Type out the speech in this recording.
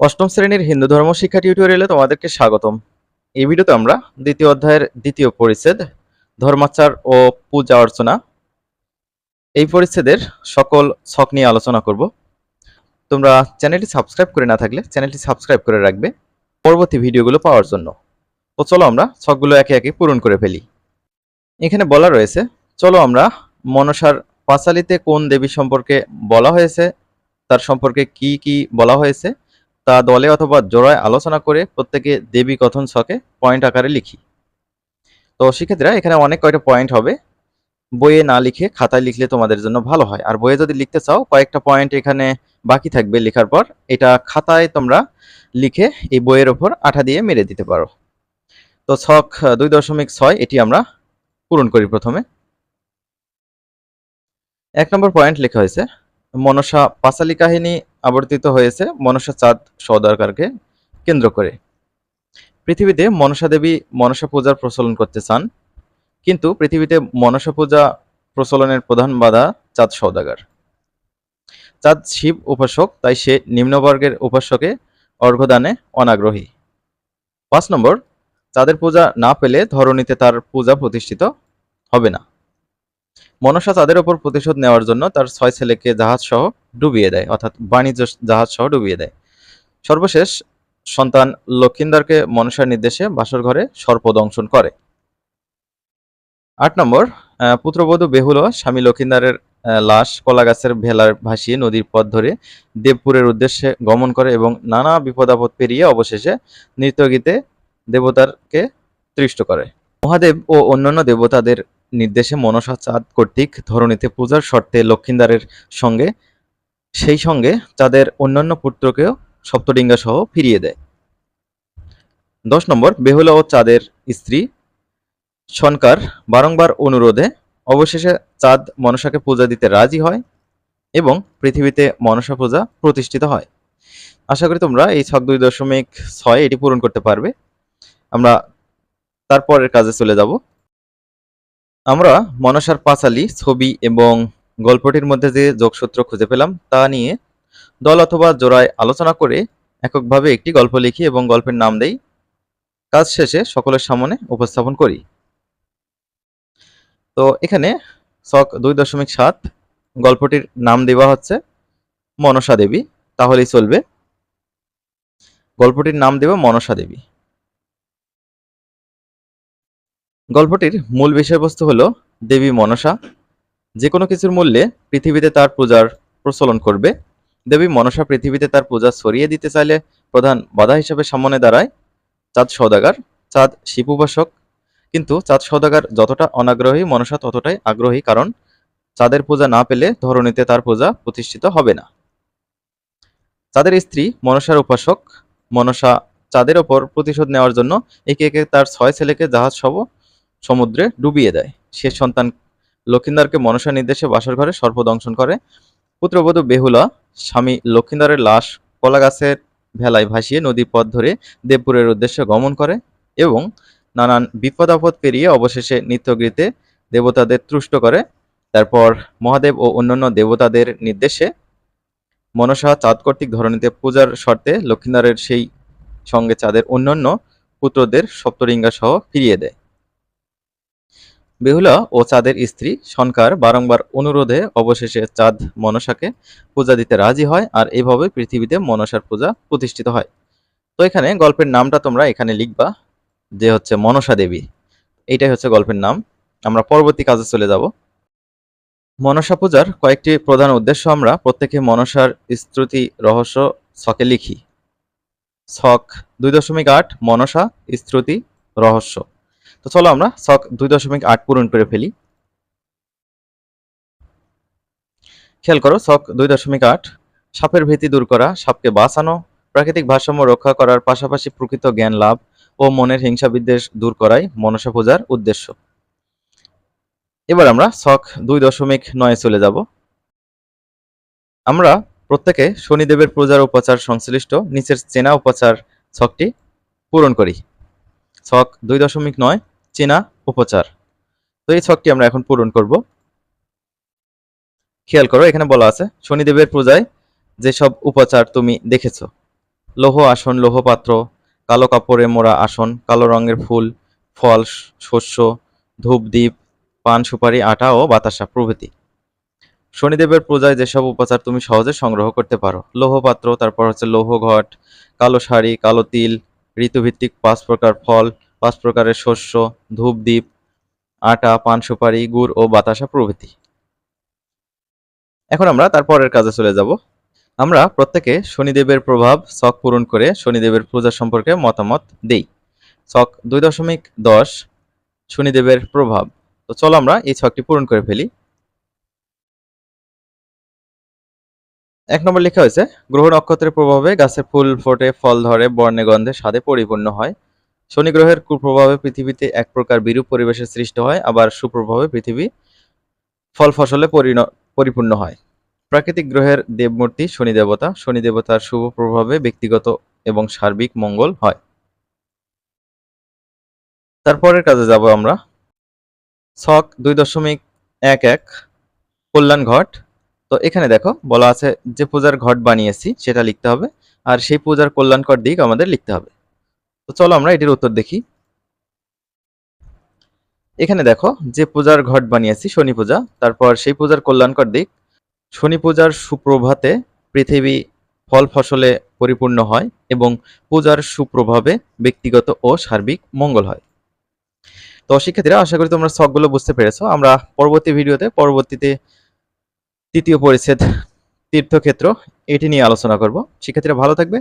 অষ্টম শ্রেণির হিন্দু ধর্ম শিক্ষা টিউটোরিয়ালে তোমাদেরকে স্বাগতম। এই ভিডিওতে আমরা দ্বিতীয় অধ্যায়ের দ্বিতীয় পরিচ্ছেদ, ধর্মাচার ও পূজা অর্চনা, এই পরিচ্ছেদের সকল ছক নিয়ে আলোচনা করব। তোমরা চ্যানেলটি সাবস্ক্রাইব করে না থাকলে চ্যানেলটি সাবস্ক্রাইব করে রাখবে পরবর্তী ভিডিওগুলো পাওয়ার জন্য। তো চলো আমরা ছকগুলো একে একে পূরণ করে ফেলি। এখানে বলা রয়েছে, চলো আমরা মনসার পাঁচালিতে কোন দেবী সম্পর্কে বলা হয়েছে, তার সম্পর্কে কি কি বলা হয়েছে তা দলে অথবা জোড়ায় আলোচনা করে প্রত্যেকে দেবী কথন ছকে পয়েন্ট আকারে লিখি। তো শিক্ষার্থীরা, এখানে অনেক কয়টা পয়েন্ট হবে। বইয়ে না লিখে খাতায় লিখলে তোমাদের জন্য ভালো হয়। আর বইয়ে যদি লিখতে চাও, কয়েকটা পয়েন্ট এখানে বাকি থাকবে লেখার পর। এটা খাতায় তোমরা লিখে এই বইয়ের ওপর আঠা দিয়ে মেরে দিতে পারো। তো ছক দুই দশমিক ছয়, এটি আমরা পূরণ করি প্রথমে। এক নম্বর পয়েন্ট লেখা হয়েছে, মনসা পাঁচালী কাহিনী আবর্তিত হয়েছে মনসা চাঁদ সওদাগরকে কেন্দ্র করে। পৃথিবীতে মনসা দেবী মনসা পূজার প্রচলন করতে চান, কিন্তু পৃথিবীতে মনসা পূজা প্রচলনের প্রধান বাধা চাঁদ সওদাগর। চাঁদ শিব উপাসক, তাই সে নিম্নবর্গের উপাসকে অর্ঘ্যদানে অনাগ্রহী। পাঁচ নম্বর, চাঁদের পূজা না পেলে ধরণীতে তার পূজা প্রতিষ্ঠিত হবে না। মনসা চাঁদের ওপর প্রতিশোধ নেওয়ার জন্য তার ছয় ছেলেকে জাহাজ সহ ডুবিয়ে দেয়, অর্থাৎ বাণিজ্য জাহাজ সহ ডুবিয়ে দেয়। সর্বশেষ, সন্তান লক্ষিন্দারকে মনসার নির্দেশে বাসর ঘরে সর্পদংশন করে। আট নম্বর পুত্রবধূ বেহুল স্বামী লক্ষিন্দারের লাশ কলা গাছের ভেলার ভাসিয়ে নদীর পথ ধরে দেবপুরের উদ্দেশ্যে গমন করে এবং নানা বিপদাপদ পেরিয়ে অবশেষে নৃত্যগীতে দেবতারকে তৃষ্ট করে। মহাদেব ও অন্যান্য দেবতাদের নির্দেশে মনসা চাঁদ কর্তৃক ধরণীতে পূজার শর্তে লক্ষিন্দারের সঙ্গে সেই সঙ্গে চাঁদের অন্যান্য পুত্রকেও সপ্তডিঙ্গা সহ ফিরিয়ে দেয়। দশ নম্বর, বেহুলা ও চাঁদের স্ত্রী সনকার বারংবার অনুরোধে অবশেষে চাঁদ মনসাকে পূজা দিতে রাজি হয় এবং পৃথিবীতে মনসা পূজা প্রতিষ্ঠিত হয়। আশা করি তোমরা এই ছক দুই দশমিক ছয় এটি পূরণ করতে পারবে। আমরা তারপরের কাজে চলে যাব। আমরা মনসার পাঁচালী, ছবি এবং গল্পটির মধ্যে যে যোগসূত্র খুঁজে পেলাম তা নিয়ে দল অথবা জোড়ায় আলোচনা করে এককভাবে একটি গল্প লিখি এবং গল্পের নাম দেই, কাজ শেষে সকলের সামনে উপস্থাপন করি। তো এখানে ছক দুই দশমিক সাত গল্পটির নাম দেওয়া হচ্ছে মনসা দেবী, তাহলেই চলবে। গল্পটির নাম দেব মনসা দেবী। গল্পটির মূল বিষয়বস্তু হলো দেবী মনসা যে কোনো কিছুর মূল্যে পৃথিবীতে তার পূজার প্রচলন করবে। দেবী মনসা পৃথিবীতে তার পূজা ছড়িয়ে দিতে চাইলে প্রধান বাধা হিসেবে সামনে দাঁড়ায় চাঁদ সওদাগার চাঁদ শিব উপাসক কিন্তু চাঁদ সওদাগার যতটা অনাগ্রহী, মনসা ততটাই আগ্রহী, কারণ চাঁদের পূজা না পেলে ধরণীতে তার পূজা প্রতিষ্ঠিত হবে না। চাঁদের স্ত্রী মনসার উপাসক। মনসা চাঁদের ওপর প্রতিশোধ নেওয়ার জন্য একে একে তার ছয় ছেলেকে জাহাজ সব সমুদ্রে ডুবিয়ে দেয়। সে সন্তান লক্ষিন্দারকে মনসা নির্দেশে বাসর ঘরে সর্পদংশন করে। পুত্রবধূ বেহুলা, স্বামী লক্ষিন্দারের লাশ কলা গাছের ভেলায় ভাসিয়ে নদীর পথ ধরে দেবপুরের উদ্দেশ্যে গমন করে এবং নানান বিপদ আপদ পেরিয়ে অবশেষে নিত্যগৃতে দেবতাদের তুষ্ট করে। তারপর মহাদেব ও অন্যান্য দেবতাদের নির্দেশে মনসা চাঁদ কর্তৃক ধরণীতে পূজার শর্তে লক্ষিন্দারের সেই সঙ্গে চাঁদের অন্যান্য পুত্রদের সপ্তরিঙ্গা সহ ফিরিয়ে দেয়। বেহুলা ও চাঁদের স্ত্রী সনকার বারংবার অনুরোধে অবশেষে চাঁদ মনসাকে পূজা দিতে রাজি হয় আর এভাবে পৃথিবীতে মনসার পূজা প্রতিষ্ঠিত হয়। তো এখানে গল্পের নামটা তোমরা এখানে লিখবা, যে হচ্ছে মনসা দেবী। এইটাই হচ্ছে গল্পের নাম। আমরা পরবর্তী কাজে চলে যাব। মনসা পূজার কয়েকটি প্রধান উদ্দেশ্য আমরা প্রত্যেকে মনসার স্তুতি, রহস্য, ছকে লিখি। ছক দুই দশমিক আট, মনসা, স্তুতি, রহস্য। তো চলো আমরা ছক দুই দশমিক আট পূরণ করে ফেলি। খেয়াল করো ছক দুই দশমিক আট, সাপের ভীতি দূর করা, সাপকে বাঁচানো, প্রাকৃতিক ভারসাম্য রক্ষা করার পাশাপাশি প্রকৃত জ্ঞান লাভ ও মনের হিংসা বিদ্বেষ দূর করাই মনসা পূজার উদ্দেশ্য। এবার আমরা ছক দুই দশমিক নয়ে চলে যাব। আমরা প্রত্যেকে শনিদেবের পূজার উপাচার সংশ্লিষ্ট নিচের চেনা উপাচার ছকটি পূরণ করি। ছক দুই দশমিক নয় চেনা উপচার। তো এই ছকটি আমরা এখন পূরণ করব। খেয়াল করো, এখানে বলা আছে, শনিদেবের পূজায় যেসব উপচার তুমি দেখেছ, লৌহ আসন লৌহ পাত্র কালো কাপড়ে মোড়া আসন, কালো রঙের ফুল, ফল, শস্য, ধূপ, দ্বীপ, পান, সুপারি, আটা ও বাতাসা প্রভৃতি। শনিদেবের পূজায় যেসব উপচার তুমি সহজে সংগ্রহ করতে পারো লৌহ পাত্র তারপর হচ্ছে লৌহ ঘট কালো শাড়ি, কালো তিল, ঋতুভিত্তিক পাঁচ প্রকার ফল পাঁচ প্রকারের শস্য, ধূপ, দ্বীপ, আটা, পান, সুপারি, গুড় ও বাতাসা প্রভৃতি। এখন আমরা তারপরের কাজে চলে যাব। আমরা প্রত্যেকে শনিদেবের প্রভাব ছক পূরণ করে শনিদেবের পূজা সম্পর্কে মতামত দেই। ছক দুই দশমিক দশ, শনিদেবের প্রভাব। তো চলো আমরা এই ছকটি পূরণ করে ফেলি। এক নম্বর লেখা হয়েছে, গ্রহ নক্ষত্রের প্রভাবে গাছে ফুল ফোটে, ফল ধরে, বর্ণে, গন্ধে, স্বাদে পরিপূর্ণ হয়। শনি গ্রহের কুপ্রভাবে পৃথিবীতে এক প্রকার বিরূপ পরিবেশের সৃষ্টি হয়, আবার সুপ্রভাবে পৃথিবী ফল ফসলে পরিণ- পরিপূর্ণ হয়। প্রাকৃতিক গ্রহের দেবমূর্তি শনি দেবতা, শনি দেবতার শুভ প্রভাবে ব্যক্তিগত এবং সার্বিক মঙ্গল হয়। তারপরের কাজে যাব আমরা। ছক দুই দশমিক এক এক, কল্যাণ ঘট। তো এখানে দেখো, বলা আছে যে পূজার ঘট বানিয়েছি, সেটা লিখতে হবে। আর সেই পূজার কল্যাণকর দিক আমাদের লিখতে হবে। তো চলো আমরা এটির উত্তর দেখি। এখানে দেখো, যে পূজার ঘট বানিয়েছি, শনি পূজা, তারপর সেই পূজার কল্যাণকর দিক। শনি পূজার সুপ্রভাতে পৃথিবী ফল ফসলে পরিপূর্ণ হয় এবং পূজার সুপ্রভাবে ব্যক্তিগত ও সার্বিক মঙ্গল হয়। তো শিক্ষার্থীরা, আশা করি তোমরা সবগুলো বুঝতে পেরেছ। আমরা পরবর্তী ভিডিওতে, পরবর্তীতে তৃতীয় পরিচ্ছেদ তীর্থক্ষেত্র, এটি নিয়ে আলোচনা করব। শিক্ষার্থীরা ভালো থাকবে।